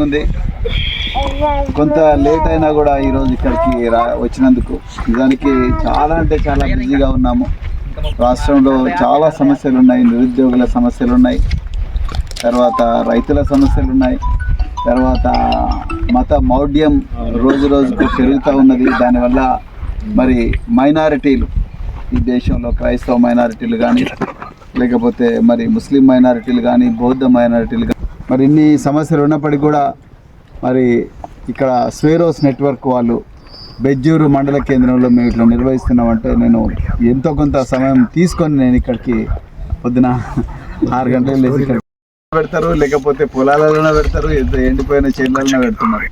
సంతోషంగా ఉంది కొంత లేట్ అయినా కూడా ఈరోజు ఇక్కడికి రా వచ్చినందుకు. నిజానికి చాలా అంటే చాలా బిజీగా ఉన్నాము. రాష్ట్రంలో చాలా సమస్యలు ఉన్నాయి నిరుద్యోగుల సమస్యలు ఉన్నాయి తర్వాత రైతుల సమస్యలు ఉన్నాయి తర్వాత మత మౌఢ్యం రోజు రోజుకు పెరుగుతూ ఉన్నది. దానివల్ల మరి మైనారిటీలు ఈ దేశంలో క్రైస్తవ మైనారిటీలు కానీ లేకపోతే మరి ముస్లిం మైనారిటీలు కానీ బౌద్ధ మైనారిటీలు కానీ మరి ఇన్ని సమస్యలు ఉన్నప్పటికీ కూడా మరి ఇక్కడ స్వేరోస్ నెట్వర్క్ వాళ్ళు బెజ్జూరు మండల కేంద్రంలో మేము ఇట్లా నిర్వహిస్తున్నామంటే నేను ఎంతో కొంత సమయం తీసుకొని నేను ఇక్కడికి పొద్దున ఆరు గంటలు లేచి ఇక్కడ పెడతారు లేకపోతే పొలాలలోనే పెడతారు ఎంత ఎండిపోయిన చేనులలో పెడుతున్నారు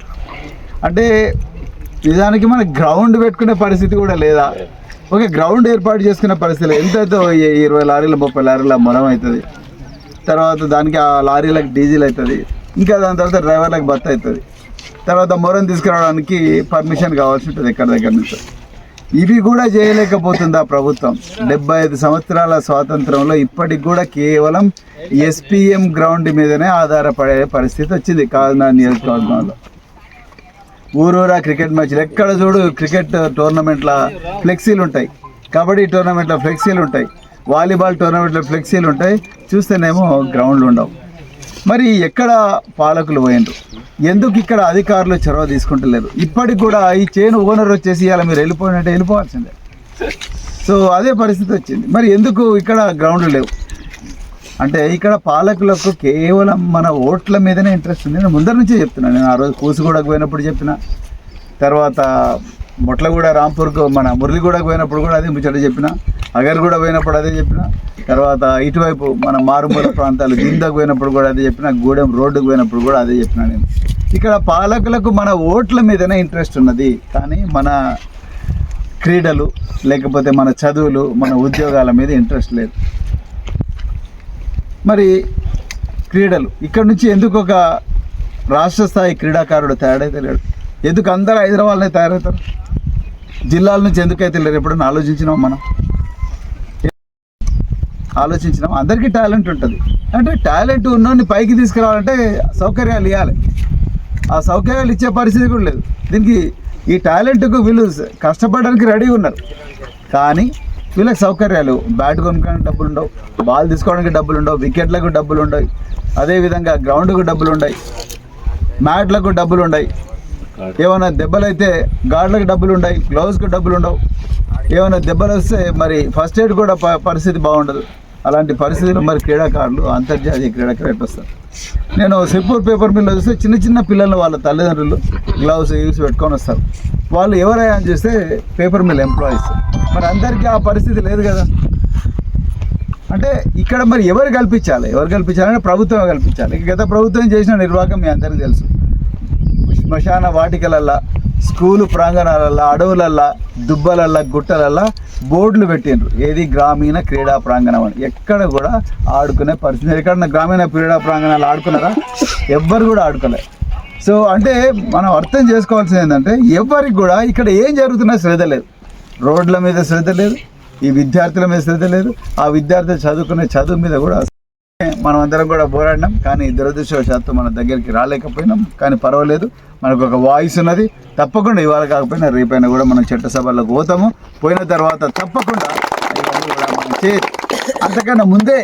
అంటే నిజానికి మన గ్రౌండ్ పెట్టుకునే పరిస్థితి కూడా లేదా? ఒక గ్రౌండ్ ఏర్పాటు చేసుకునే పరిస్థితి ఎంత అయితే ఇరవై లారీల ముప్పై లారీల మొలం అవుతుంది తర్వాత దానికి ఆ లారీలకు డీజిల్ అవుతుంది. ఇంకా దాని తర్వాత డ్రైవర్లకు బత్త అవుతుంది. తర్వాత మొరం తీసుకురావడానికి పర్మిషన్ కావాల్సి ఉంటుంది ఎక్కడి దగ్గర నుంచి. ఇవి కూడా చేయలేకపోతుందా ప్రభుత్వం. డెబ్బై ఐదు సంవత్సరాల స్వాతంత్రంలో ఇప్పటికి కూడా కేవలం ఎస్పీఎం గ్రౌండ్ మీదనే ఆధారపడే పరిస్థితి వచ్చింది కాకినాడ నియోజకవర్గంలో. ఊరూరా క్రికెట్ మ్యాచ్లు ఎక్కడ చూడు క్రికెట్ టోర్నమెంట్ల ఫ్లెక్సీలు ఉంటాయి కబడ్డీ టోర్నమెంట్ల ఫ్లెక్సీలు ఉంటాయి వాలీబాల్ టోర్నమెంట్లో ఫ్లెక్సీలు ఉంటాయి చూస్తేనేమో గ్రౌండ్లు ఉండవు. మరి ఎక్కడ పాలకులు పోయినరు ఎందుకు ఇక్కడ అధికారులు చొరవ తీసుకుంటలేరు ఇప్పటికి కూడా ఈ చేను ఓనర్ వచ్చేసి ఇలా మీరు వెళ్ళిపోయినట్టే వెళ్ళిపోవాల్సిందే. సో అదే పరిస్థితి వచ్చింది. మరి ఎందుకు ఇక్కడ గ్రౌండ్లు లేవు? అంటే ఇక్కడ పాలకులకు కేవలం మన ఓట్ల మీదనే ఇంట్రెస్ట్ ఉంది నేను ముందర నుంచే చెప్తున్నాను నేను ఆ రోజు కూసుగూడకు పోయినప్పుడు చెప్పిన. తర్వాత మొట్లగూడ రాంపూర్కు మన మురళిగూడకు పోయినప్పుడు కూడా అదే ముచ్చట చెప్పిన. అగర్గూడ పోయినప్పుడు అదే చెప్పిన. తర్వాత ఇటువైపు మన మారుమూల ప్రాంతాలు గిందకు పోయినప్పుడు కూడా అదే చెప్పిన. గూడెం రోడ్డుకు పోయినప్పుడు కూడా అదే చెప్పిన నేను. ఇక్కడ పాలకులకు మన ఓట్ల మీదనే ఇంట్రెస్ట్ ఉన్నది. కానీ మన క్రీడలు లేకపోతే మన చదువులు మన ఉద్యోగాల మీద ఇంట్రెస్ట్ లేదు. మరి క్రీడలు ఇక్కడ నుంచి ఎందుకు ఒక రాష్ట్ర స్థాయి క్రీడాకారుడు తయారైతే లేడు ఎందుకు అందరూ హైదరాబాద్లో తయారవుతారు? జిల్లాల నుంచి ఎందుకైతే లేరు ఎప్పుడైనా ఆలోచించినాం మనం? ఆలోచించినాం అందరికీ టాలెంట్ ఉంటుంది. అంటే టాలెంట్ ఉన్నోడిని పైకి తీసుకురావాలంటే సౌకర్యాలు ఇవ్వాలి ఆ సౌకర్యాలు ఇచ్చే పరిస్థితి కూడా లేదు. దీనికి ఈ టాలెంట్కు వీళ్ళు కష్టపడడానికి రెడీ ఉన్నారు. కానీ వీళ్ళకి సౌకర్యాలు బ్యాట్ కొనుక్కోడానికి డబ్బులు ఉండవు బాల్ తీసుకోవడానికి డబ్బులు ఉండవు వికెట్లకు డబ్బులు ఉండవు అదేవిధంగా గ్రౌండ్కు డబ్బులు ఉండవు మ్యాట్లకు డబ్బులు ఉండవు. ఏమైనా దెబ్బలు అయితే గార్డులకు డబ్బులు ఉండవు గ్లౌజ్కి డబ్బులు ఉండవు. ఏమైనా దెబ్బలు వస్తే మరి ఫస్ట్ ఎయిడ్ కూడా పరిస్థితి బాగుండదు. అలాంటి పరిస్థితులు మరి క్రీడాకారులు అంతర్జాతీయ క్రీడాకారులు వస్తారు. నేను సిప్పూర్ పేపర్ మిల్లో చూస్తే చిన్న చిన్న పిల్లలు వాళ్ళ తల్లిదండ్రులు గ్లౌస్ యూస్ పెట్టుకొని వస్తారు. వాళ్ళు ఎవరయ్యా అని చూస్తే పేపర్ మిల్ ఎంప్లాయీస్ మరి అందరికీ ఆ పరిస్థితి లేదు కదా. అంటే ఇక్కడ మరి ఎవరు కల్పించాలి? ఎవరు కల్పించాలంటే ప్రభుత్వం కల్పించాలి. గత ప్రభుత్వం చేసిన నిర్వాహకం మీ అందరికీ తెలుసు. శ్మశాన వాటికలల్లా స్కూలు ప్రాంగణాలల్లా అడవులల్లా దుబ్బలల్లా గుట్టలల్లా బోర్డులు పెట్టిండ్రు. ఏది గ్రామీణ క్రీడా ప్రాంగణం అని. ఎక్కడ కూడా ఆడుకునే పరిస్థితి ఎక్కడన్నా గ్రామీణ క్రీడా ప్రాంగణాలు ఆడుకున్నారా? ఎవ్వరు కూడా ఆడుకోలే. సో అంటే మనం అర్థం చేసుకోవాల్సింది ఏంటంటే ఎవరికి కూడా ఇక్కడ ఏం జరుగుతున్నా శ్రద్ధ లేదు. రోడ్ల మీద శ్రద్ధ లేదు. ఈ విద్యార్థుల మీద శ్రద్ధ లేదు. ఆ విద్యార్థులు చదువుకునే చదువు మీద కూడా మనం అందరం కూడా పోరాడినాం కానీ దురదృష్టవశాత్తు మన దగ్గరికి రాలేకపోయినాం. కానీ పర్వాలేదు మనకు ఒక వాయిస్ ఉన్నది. తప్పకుండా ఇవాళ కాకపోయినా రేపైనా కూడా మనం చట్టసభలకు పోతాము. పోయిన తర్వాత తప్పకుండా చే- అంతకన్నా ముందే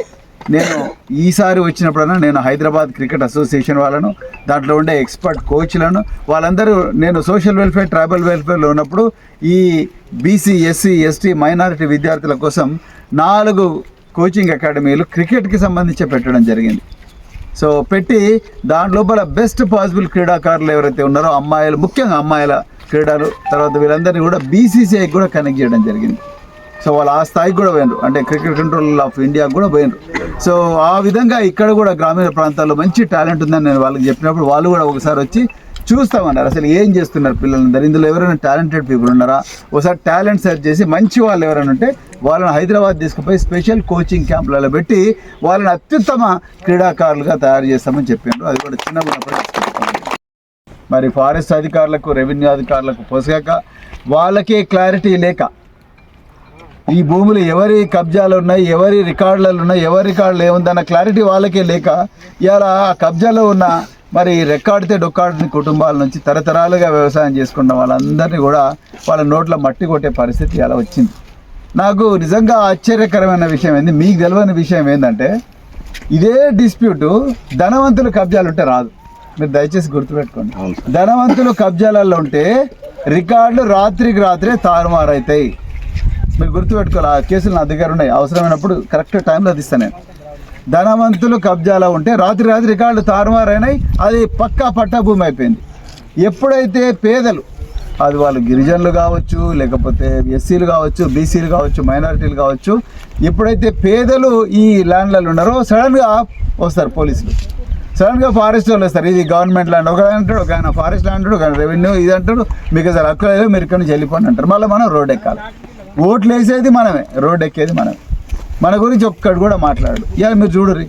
నేను ఈసారి వచ్చినప్పుడన్నా నేను హైదరాబాద్ క్రికెట్ అసోసియేషన్ వాళ్ళను దాంట్లో ఉండే ఎక్స్పర్ట్ కోచ్లను వాళ్ళందరూ నేను సోషల్ వెల్ఫేర్ ట్రైబల్ వెల్ఫేర్లో ఉన్నప్పుడు ఈ బీసీ ఎస్సీ ఎస్టీ మైనారిటీ విద్యార్థుల కోసం నాలుగు కోచింగ్ అకాడమీలు క్రికెట్కి సంబంధించి పెట్టడం జరిగింది. సో పెట్టి దాని లోపల బెస్ట్ పాసిబుల్ క్రీడాకారులు ఎవరైతే ఉన్నారో అమ్మాయిలు ముఖ్యంగా అమ్మాయిల క్రీడలు తర్వాత వీళ్ళందరినీ కూడా బీసీసీఐకి కూడా కనెక్ట్ చేయడం జరిగింది. సో వాళ్ళు ఆ స్థాయికి కూడా పోయినరు. అంటే క్రికెట్ కంట్రోల్ ఆఫ్ ఇండియాకి కూడా పోయినారు. సో ఆ విధంగా ఇక్కడ కూడా గ్రామీణ ప్రాంతాల్లో మంచి టాలెంట్ ఉందని నేను వాళ్ళకి చెప్పినప్పుడు వాళ్ళు కూడా ఒకసారి వచ్చి చూస్తామన్నారు. అసలు ఏం చేస్తున్నారు పిల్లలందరూ ఇందులో ఎవరైనా టాలెంటెడ్ పీపుల్ ఉన్నారా? ఒకసారి టాలెంట్ సెర్చ్ చేసి మంచి వాళ్ళు ఎవరైనా ఉంటే వాళ్ళని హైదరాబాద్ తీసుకుపోయి స్పెషల్ కోచింగ్ క్యాంపులలో పెట్టి వాళ్ళని అత్యుత్తమ క్రీడాకారులుగా తయారు చేస్తామని చెప్పారు అది కూడా చిన్న మరి ఫారెస్ట్ అధికారులకు రెవెన్యూ అధికారులకు పొసగాక వాళ్ళకే క్లారిటీ లేక ఈ భూములు ఎవరి కబ్జాలు ఉన్నాయి ఎవరి రికార్డులలో ఉన్నాయి ఎవరి రికార్డులు ఏముందన్న క్లారిటీ వాళ్ళకే లేక ఇవాళ ఆ కబ్జాలో ఉన్న మరి రెక్కాడితే డొక్కాడిన కుటుంబాల నుంచి తరతరాలుగా వ్యవసాయం చేసుకున్న వాళ్ళందరినీ కూడా వాళ్ళ నోట్ల మట్టి కొట్టే పరిస్థితి అలా వచ్చింది. నాకు నిజంగా ఆశ్చర్యకరమైన విషయం ఏంది మీకు తెలియని విషయం ఏంటంటే ఇదే డిస్ప్యూటు ధనవంతులు కబ్జాలు ఉంటే రాదు. మీరు దయచేసి గుర్తుపెట్టుకోండి. ధనవంతులు కబ్జాలలో ఉంటే రికార్డులు రాత్రికి రాత్రే తారుమారైతాయి. మీరు గుర్తుపెట్టుకోవాలి ఆ కేసులు నా దగ్గర ఉన్నాయి అవసరమైనప్పుడు కరెక్ట్ టైంలో తీస్తాను నేను. ధనవంతులు కబ్జాలో ఉంటే రాత్రి రాత్రి రికార్డు తారుమారైనాయి. అది పక్కా పట్టా భూమి అయిపోయింది. ఎప్పుడైతే పేదలు అది వాళ్ళు గిరిజనులు కావచ్చు లేకపోతే ఎస్సీలు కావచ్చు బీసీలు కావచ్చు మైనారిటీలు కావచ్చు ఎప్పుడైతే పేదలు ఈ ల్యాండ్లలో ఉన్నారో సడన్గా వస్తారు పోలీసులు. సడన్గా ఫారెస్ట్ వాళ్ళు వస్తారు. ఇది గవర్నమెంట్ ల్యాండ్. ఒక అంటాడు ఒక ఆయన ఫారెస్ట్ ల్యాండ్ అంటాడు ఒక రెవెన్యూ ఇది అంటాడు. మీకు అసలు హక్కు లేదు మీరు ఇక్కడ నుంచి వెళ్ళిపోండి అంటారు. మళ్ళీ మనం రోడ్ ఎక్కాలి. ఓట్లు వేసేది మనమే రోడ్ ఎక్కేది మనమే. మన గురించి ఒక్కడు కూడా మాట్లాడు ఇక మీరు చూడరి.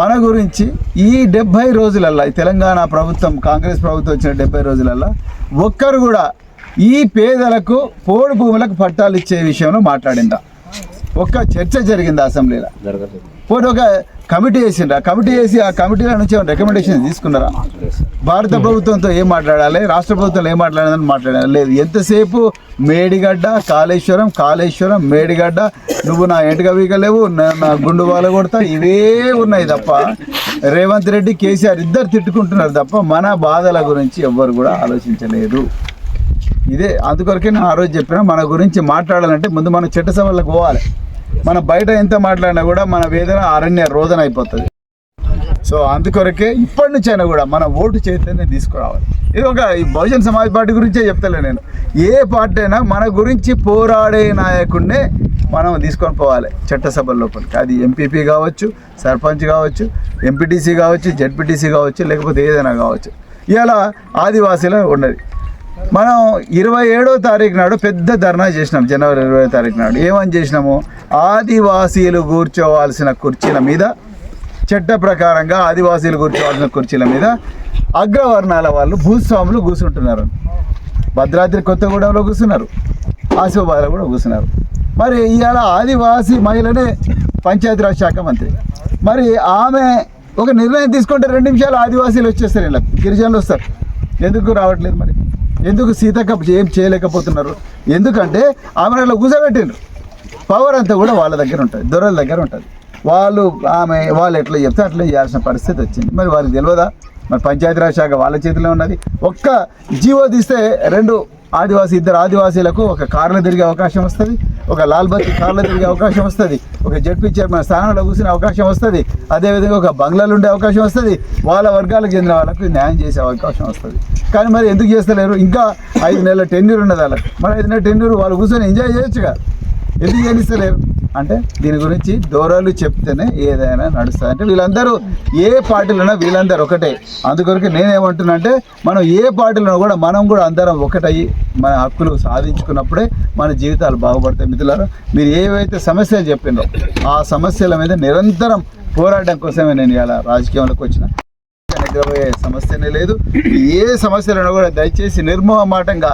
మన గురించి ఈ డెబ్భై రోజులల్లా ఈ తెలంగాణ ప్రభుత్వం కాంగ్రెస్ ప్రభుత్వం వచ్చిన డెబ్బై రోజులల్లా ఒక్కరు కూడా ఈ పేదలకు పోడు భూములకు పట్టాలు ఇచ్చే విషయంలో మాట్లాడిందా? ఒక్క చర్చ జరిగింది అసెంబ్లీలో? పోటీ ఒక కమిటీ వేసిండ్రు ఆ కమిటీ వేసి ఆ కమిటీలో నుంచి రికమెండేషన్ తీసుకున్నారా? భారత ప్రభుత్వంతో ఏం మాట్లాడాలి? రాష్ట్ర ప్రభుత్వంలో ఏం మాట్లాడాలని మాట్లాడాలి? లేదు. ఎంతసేపు మేడిగడ్డ కాళేశ్వరం కాళేశ్వరం మేడిగడ్డ నువ్వు నా ఎంటగా వీగలేవు నా- నా గుండు కొడతా ఇవే ఉన్నాయి తప్ప రేవంత్ రెడ్డి కేసీఆర్ ఇద్దరు తిట్టుకుంటున్నారు తప్ప మన బాధల గురించి ఎవ్వరు కూడా ఆలోచించలేదు. ఇదే అందుకొరకే నేను ఆ రోజు చెప్పిన మన గురించి మాట్లాడాలంటే ముందు మనం చట్టసభలకు పోవాలి. మన బయట ఎంత మాట్లాడినా కూడా మన వేదన అరణ్య రోదన అయిపోతుంది. సో అందుకొరకే ఇప్పటి నుంచైనా కూడా మన ఓటు చైతన్యం తీసుకురావాలి. ఇది ఒక ఈ బహుజన్ సమాజ్ పార్టీ గురించే చెప్తలే నేను. ఏ పార్టీ అయినా మన గురించి పోరాడే నాయకుడినే మనం తీసుకొని పోవాలి చట్టసభ లోపలికి. అది ఎంపీపీ కావచ్చు సర్పంచ్ కావచ్చు ఎంపీటీసీ కావచ్చు జెడ్పీటీసీ కావచ్చు లేకపోతే ఏదైనా కావచ్చు. ఇలా ఆదివాసీలో ఉన్నది. మనం ఇరవై ఏడో తారీఖు నాడు పెద్ద ధర్నా చేసినాం జనవరి ఇరవై తారీఖు నాడు. ఏమని చేసినాము? ఆదివాసీలు కూర్చోవాల్సిన కుర్చీల మీద చట్ట ప్రకారంగా ఆదివాసీలు కూర్చోవాల్సిన కుర్చీల మీద అగ్రవర్ణాల వాళ్ళు భూస్వాములు కూర్చుంటున్నారు. భద్రాద్రి కొత్తగూడెంలో కూర్చున్నారు. ఆసిఫాబాద్లో కూడా కూర్చున్నారు. మరి ఇవాళ ఆదివాసీ మహిళనే పంచాయతీరాజ్ శాఖ మంత్రి. మరి ఆమె ఒక నిర్ణయం తీసుకుంటే రెండు నిమిషాలు ఆదివాసీలు వచ్చేస్తారు ఇలా గిరిజనులు వస్తారు. ఎందుకు రావట్లేదు మరి? ఎందుకు సీతక్క ఏం చేయలేకపోతున్నారు? ఎందుకంటే ఆమె అట్లా కూర్చోబెట్టిండ్రు పవర్ అంతా కూడా వాళ్ళ దగ్గర ఉంటుంది దొరల దగ్గర ఉంటుంది. వాళ్ళు ఆమె వాళ్ళు ఎట్లా చెప్తే అట్లా చేయాల్సిన పరిస్థితి వచ్చింది. మరి వారికి తెలియదా మరి పంచాయతీరాజ్ శాఖ వాళ్ళ చేతిలో ఉన్నది. ఒక్క జీవో తీస్తే రెండు ఆదివాసీ ఇద్దరు ఆదివాసీలకు ఒక కార్లో తిరిగే అవకాశం వస్తుంది ఒక లాల్ బత్తి కార్లో తిరిగే అవకాశం వస్తుంది ఒక జడ్పీ చైర్మన్ స్థానంలో కూర్చునే అవకాశం వస్తుంది అదేవిధంగా ఒక బంగ్లాలు ఉండే అవకాశం వస్తుంది వాళ్ళ వర్గాలకు చెందిన వాళ్ళకు న్యాయం చేసే అవకాశం వస్తుంది. కానీ మరి ఎందుకు చేస్తలేరు? ఇంకా ఐదు నెలల టెన్యూర్ ఉన్నది వాళ్ళకి. మరి ఐదు నెలల టెన్యూర్ వాళ్ళు కూర్చొని ఎంజాయ్ చేయొచ్చుగా. ఎందుకు చేనిస్తలేరు అంటే దీని గురించి దూరాలు చెప్తేనే ఏదైనా నడుస్తుంది అంటే వీళ్ళందరూ ఏ పార్టీలో వీళ్ళందరూ ఒకటే. అందుకొరకు నేనేమంటున్నా అంటే మనం ఏ పార్టీలో కూడా మనం కూడా అందరం ఒకటయ్యి మన హక్కులు సాధించుకున్నప్పుడే మన జీవితాలు బాగుపడతాయి మిత్రులారా. మీరు ఏవైతే సమస్యలు చెప్పిందో ఆ సమస్యల మీద నిరంతరం పోరాటం కోసమే నేను ఇలా రాజకీయంలోకి వచ్చిన. నిద్రపోయే సమస్యనే లేదు. ఏ సమస్యలను కూడా దయచేసి నిర్మోహమాటంగా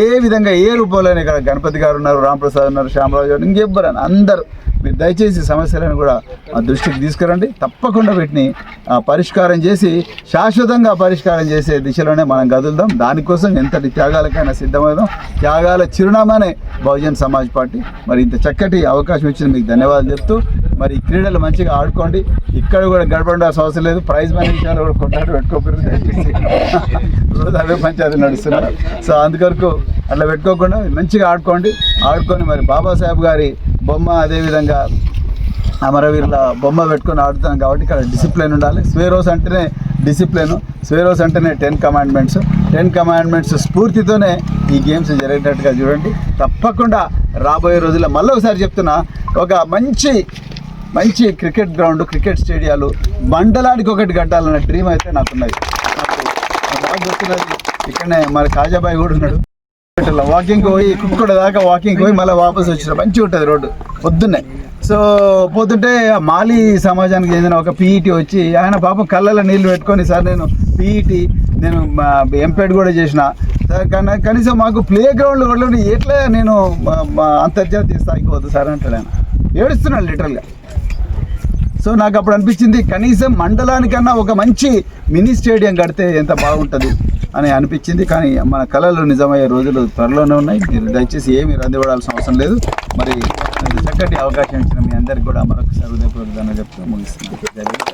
ఏ విధంగా ఏ రూపంలోనే ఇక్కడ గణపతి గారు ఉన్నారు రామప్రసాద్ ఉన్నారు శ్యామరాజు గారు ఇంకెవ్వరని అందరు మీరు దయచేసి సమస్యలను కూడా ఆ దృష్టికి తీసుకురండి. తప్పకుండా వీటిని ఆ, పరిష్కారం చేసి శాశ్వతంగా పరిష్కారం చేసే దిశలోనే మనం కదులుదాం. దానికోసం ఎంతటి త్యాగాలకైనా సిద్ధమవుదాం. త్యాగాల చిరునామానే బహుజన్ సమాజ్ పార్టీ. మరి ఇంత చక్కటి అవకాశం ఇచ్చిన మీకు ధన్యవాదాలు చెప్తూ మరి ఈ క్రీడలు మంచిగా ఆడుకోండి. ఇక్కడ కూడా గడపడాల్సిన అవసరం లేదు. ప్రైజ్ మనీ విషయాలు కూడా కొట్టాడు పెట్టుకోకూడదు. రోజు అవే పంచాయతీ నడుస్తున్నారు. సో అందుకొరకు అట్లా పెట్టుకోకుండా మంచిగా ఆడుకోండి. ఆడుకొని మరి బాబాసాహెబ్ గారి బొమ్మ అదేవిధంగా అమరవీరుల బొమ్మ పెట్టుకొని ఆడుతున్నాం కాబట్టి ఇక్కడ డిసిప్లిన్ ఉండాలి. స్వేరోస్ అంటేనే డిసిప్లిన్ స్వేరోస్ అంటేనే టెన్ కమాండ్మెంట్స్ టెన్ కమాండ్మెంట్స్ స్ఫూర్తితోనే ఈ గేమ్స్ జరిగేటట్టుగా చూడండి. తప్పకుండా రాబోయే రోజుల్లో మళ్ళీ ఒకసారి చెప్తున్నా ఒక మంచి మంచి క్రికెట్ గ్రౌండ్ క్రికెట్ స్టేడియాలు మండలానికి ఒకటి కట్టాలన్న డ్రీమ్ అయితే నాకున్నది. నాకు బాగా గుర్తున్నది. ఇక్కడనే మరి కాజాబాయి కూడా ఉన్నాడు. వాకింగ్ పోయి కుక్కడ దాకా వాకింగ్ పోయి మళ్ళీ వాపస్ వచ్చిన మంచిగా ఉంటుంది రోడ్డు. పొద్దున్నే. సో పోతుంటే మాలి సమాజానికి చెందిన ఒక పీఈటీ వచ్చి ఆయన పాపం కళ్ళలో నీళ్ళు పెట్టుకొని సార్ నేను పీఈటీ నేను ఎంపేడ్ కూడా చేసిన. కానీ కనీసం మాకు ప్లే గ్రౌండ్ కూడా ఎట్లా నేను అంతర్జాతీయ స్థాయికి వద్దు సార్? అంటాడు ఆయన. ఏడుస్తున్నాడు లిటరల్గా సో నాకు అప్పుడు అనిపించింది కనీసం మండలానికన్నా ఒక మంచి మినీ స్టేడియం కడితే ఎంత బాగుంటుంది అని అనిపించింది. కానీ మన కళలు నిజమయ్యే రోజులు త్వరలోనే ఉన్నాయి. మీరు దయచేసి ఏమి రందివ్వడాల్సిన అవసరం లేదు. మరి చక్కటి అవకాశం ఇచ్చిన మీ అందరికి కూడా మరొకసారి ఉదయపూర్వకంగా చెప్తూ ముగిస్తున్నాను.